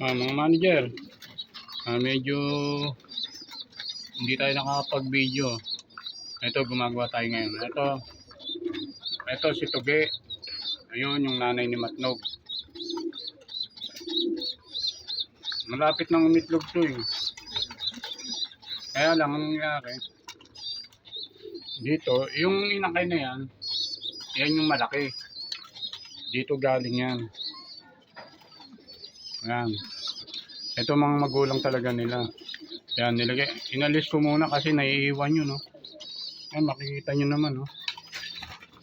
Ah, mga manager, ah, medyo hindi tayo nakakapag-video. Ito, gumagawa tayo ngayon. Ito, ito si Tuge. Ayun, yung nanay ni Matnog. Malapit ng umitlog to eh. Kaya lang, ang nangyari, dito, yung inakay na yan, yan yung malaki. Dito galing yan. Yan. Ito mga magulang talaga nila. Yan, nilagay. Inalis ko muna kasi naiiwan yun, no. Yan, makikita nyo naman, no.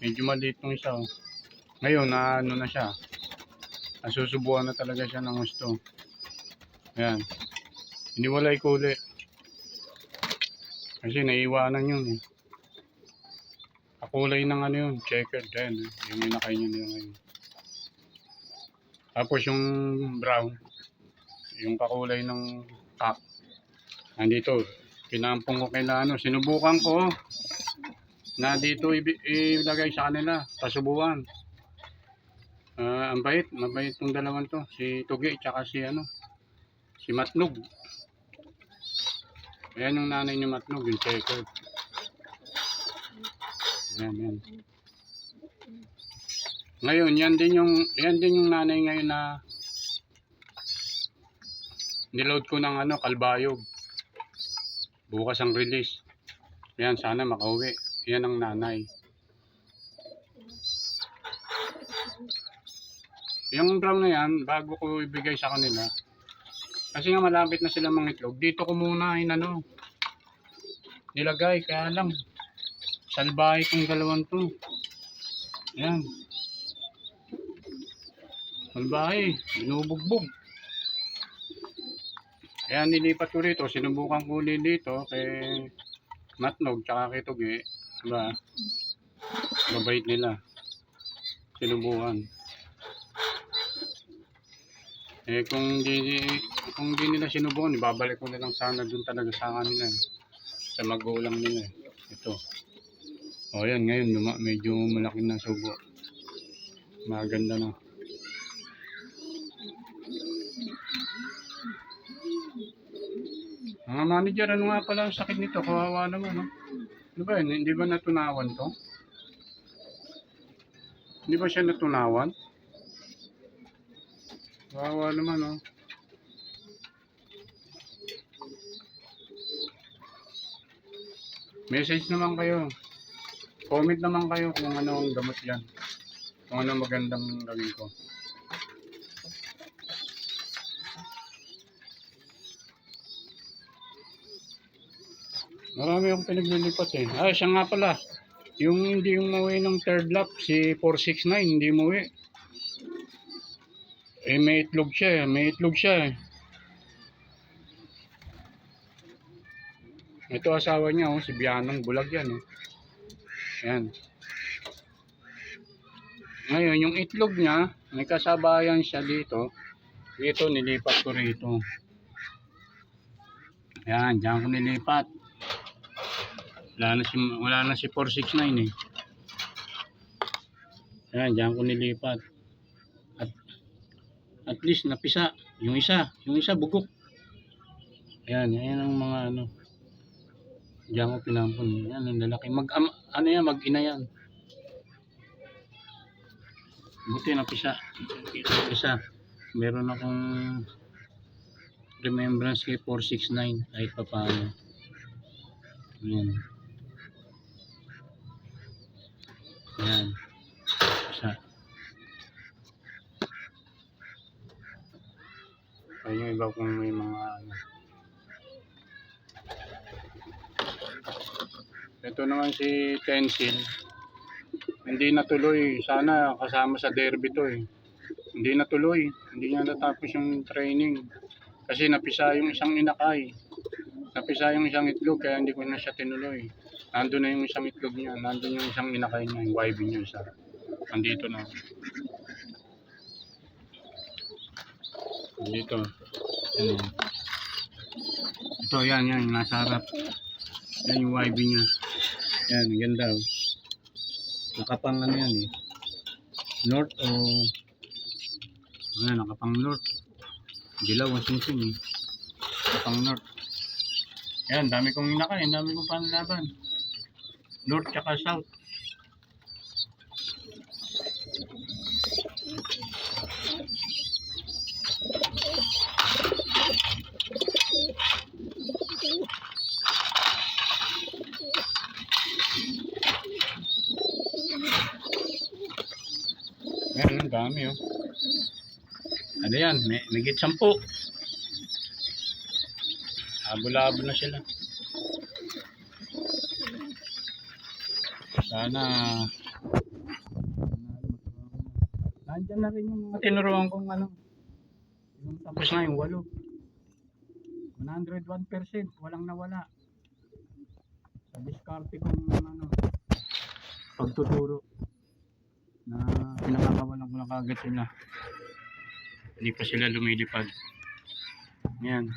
Medyo maliit nung isa, oh. Ngayon, na ano na siya. Nasusubuan na talaga siya ng gusto. Yan. Iniwalay ko uli. Kasi naiiwanan yun, eh. Kakulay ng ano yun, checkered. Yan, eh. yung inakay niya nila ngayon. Tapos yung brown, yung kakulay ng cock. Nandito, pinampong ko kila ano, sinubukan ko na dito ilagay sa kanila, pasubuan. Ah, ang bait, mabait tong dalawan to, si Tugi tsaka si ano, si Matnog. Ayan yung nanay ni Matnog, yung checker. Ayan, yan. Ngayon, yan din yung yan din yung nanay ngayon na niload ko ng ano, kalbayog. Bukas ang release. Yan, sana makauwi. Yan ang nanay. Yung brown na yan, bago ko ibigay sa kanila, kasi nga malapit na sila mga itlog, dito ko muna inano, nilagay, kaya lang, salbahe kong dalawang to. Yan. Salbahe, binubugbog. Kaya nilipat ko rito, sinubukan ko ulit dito kay Matnog tsaka kay Tugi. Diba? Mabait nila. Sinubukan. Eh kung di kung di nila sinubukan, ibabalik ko na lang sana dun talaga sa kanila eh. Sa magulang nila eh. Ito. O yan, ngayon medyo malaki na subo. Maganda na. Mga manager, ano nga pala ang sakit nito? Kawawa naman, no? Ano ba yun? Hindi ba natunawan to? Hindi ba siya natunawan? Kawawa naman, no? Message naman kayo. Comment naman kayo kung ano ang gamot yan. Kung ano magandang gawin ko. Marami akong pinaglilipat eh. Ah, siya nga pala. Yung hindi umuwi ng third lap, si 469, hindi umuwi. Eh, may itlog siya eh. May itlog siya eh. Ito asawa niya, oh, si Bianong Bulag yan. Oh. Yan. Ngayon, yung itlog niya, may kasabayan siya dito. Dito, nilipat ko rito. Yan, dyan ko nilipat. Wala na si, wala na si 469 eh. Yan, dyan ko nilipat. At, at least napisa. Yung isa, yung isa bugok. Ayan, yan ang mga ano. Diyan ko pinampun. Yan, ang lalaki. Mag, am, ano yan, mag-ina yan. Buti napisa. Isa. Meron akong remembrance kay 469 kahit pa paano. Yan. Yan. Isa. Yung iba kung may mga ano. Ito naman si Tensil. Hindi natuloy. Sana kasama sa derby to eh. Hindi natuloy. Hindi niya natapos yung training. Kasi napisa yung isang inakay. Napisa yung isang itlog kaya hindi ko na siya tinuloy. Nandun na yung isang itlog niya. Nandun yung isang inakay niya. Yung YB niya isa. Nandito na. Nandito. Ano. Ito yan yan. Nasa harap. Yan yung YB niya. Yan. Ganda oh. Nakapang ano yan eh. North o... Ayan, nakapang north. Dilaw ang singsing eh. Pang north. Yan, dami kong inakain, dami kong panlaban. North tsaka south. Yan, ang dami oh. Ano yan? May, may sampu. Abo-labo na sila. Sana Nandyan na rin yung mga tinuruan kong ano. Yung tapos na yung walo. 101%. Walang nawala. Sa diskarte kong ano, pagtuturo na pinakakawalan ko na kagad sila. Hindi pa sila lumilipad. Yan.